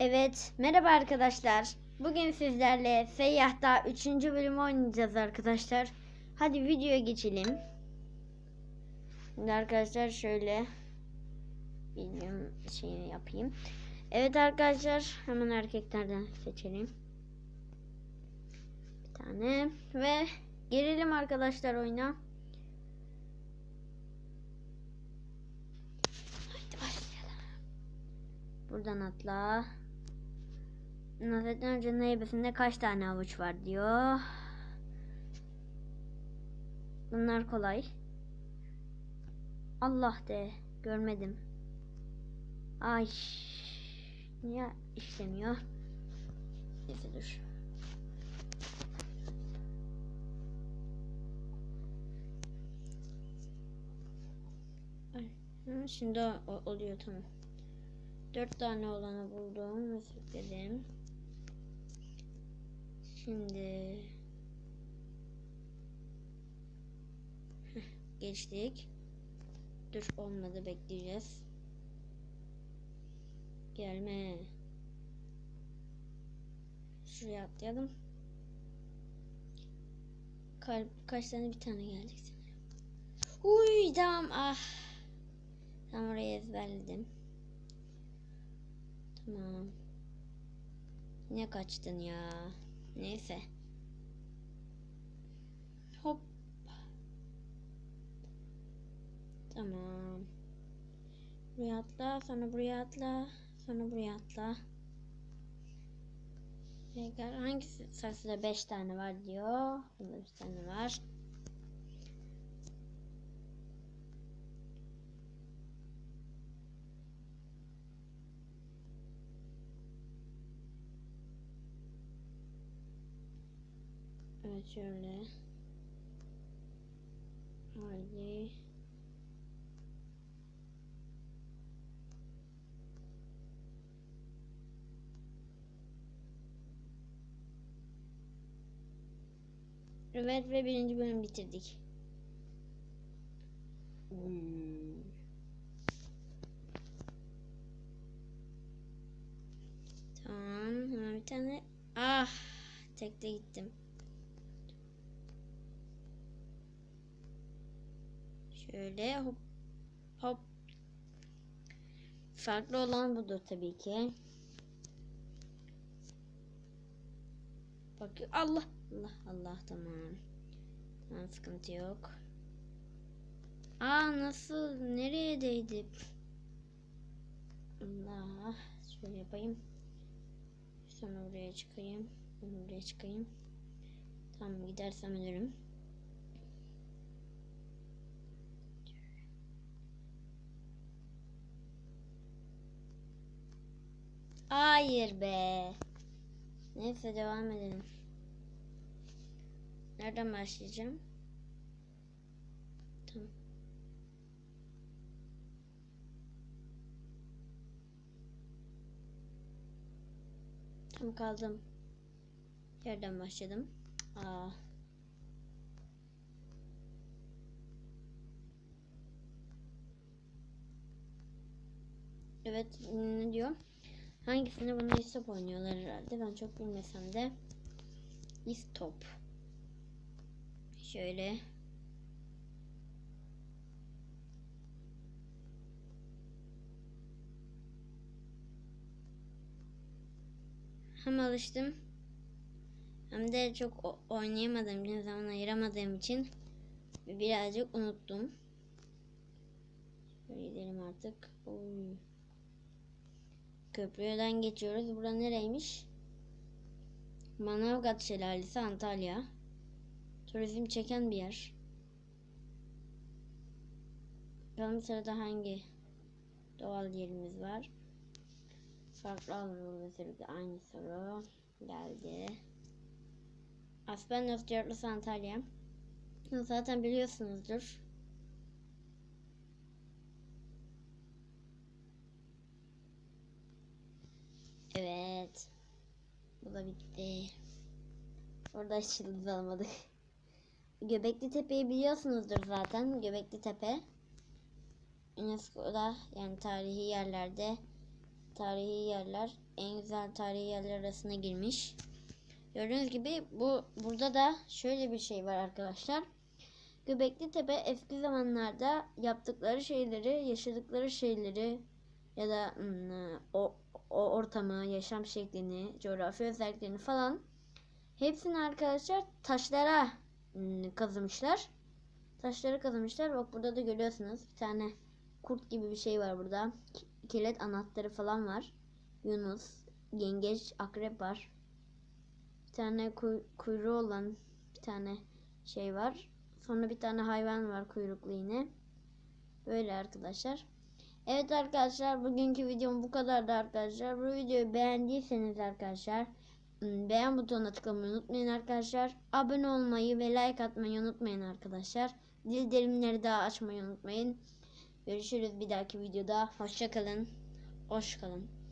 Evet, merhaba arkadaşlar. Bugün sizlerle Seyyah'ta 3. bölümü oynayacağız arkadaşlar. Hadi videoya geçelim. Şimdi arkadaşlar şöyle videom şeyini yapayım. Evet arkadaşlar hemen erkeklerden seçelim. Bir tane ve girelim arkadaşlar oyuna. Buradan atla. Nasrettin Hoca'nın heybesinde kaç tane avuç var diyor. Bunlar kolay. Allah de. Görmedim. Ay. Niye işlemiyor? Neyse dur. Şimdi oluyor tamam. Dört tane olanı buldum ve sürükledim. Şimdi geçtik. Dur olmadı bekleyeceğiz. Gelme. Şuraya atlayalım. Kalp kaç tane bir tane gelecek sanırım. Uy tamam ah. Tam orayı ezberledim. Tamam. Ne kaçtın ya? Neyse. Hop. Tamam. Buraya atla, sonra buraya atla, sonra buraya atla. Tekrar hangisi sayısında 5 tane var diyor. Bunda bir tane var. Evet şöyle. Haydi. Evet ve birinci bölüm bitirdik. Hmm. Tamam hemen bir tane. Ah tekte gittim. Şöyle hop hop. Farklı olan budur tabii ki. Bak Allah Allah Allah tamam. Tamam sıkıntı yok. Aa nasıl nereye değdi? Allah şöyle yapayım. Sonra buraya çıkayım. Sonra buraya çıkayım. Tamam gidersem ölürüm. Hayır be. Neyse devam edelim. Nereden başlayacağım? Tamam. Tam kaldım. Yerden başladım. Aa. Evet ne diyor? Hangisini bunu istop oynuyorlar herhalde. Ben çok bilmesem de. İstop. Şöyle. Hem alıştım. Hem de çok oynayamadığım için, zaman ayıramadığım için birazcık unuttum. Şöyle gidelim artık. Oy. Köprüden geçiyoruz. Bura nereymiş? Manavgat Şelalesi Antalya. Turizm çeken bir yer. Bakalım sırada hangi doğal yerimiz var? Farklı alanı ve sırada aynı soru geldi. Aspendos Diyarlısı Antalya. Zaten biliyorsunuzdur. Evet. Bu da bitti. Orada yıldız almadık. Göbekli Tepe'yi biliyorsunuzdur zaten. Göbekli Tepe. UNESCO'da yani tarihi yerlerde tarihi yerler en güzel tarihi yerler arasına girmiş. Gördüğünüz gibi bu burada da şöyle bir şey var arkadaşlar. Göbekli Tepe eski zamanlarda yaptıkları şeyleri, yaşadıkları şeyleri ya da ım, o, o ortamı, yaşam şeklini, coğrafi özelliklerini falan hepsini arkadaşlar taşlara ım, kazımışlar. Taşları kazımışlar. Bak burada da görüyorsunuz bir tane kurt gibi bir şey var burada. Ki- Kilit anahtarı falan var. Yunus, yengeç, akrep var. Bir tane kuy- kuyruğu olan bir tane şey var. Sonra bir tane hayvan var kuyruklu yine. Böyle arkadaşlar. Evet arkadaşlar bugünkü videom bu kadardı arkadaşlar. Bu videoyu beğendiyseniz arkadaşlar beğen butonuna tıklamayı unutmayın arkadaşlar. Abone olmayı ve like atmayı unutmayın arkadaşlar. Bildirimleri de açmayı unutmayın. Görüşürüz bir dahaki videoda. Hoşçakalın. Hoş kalın.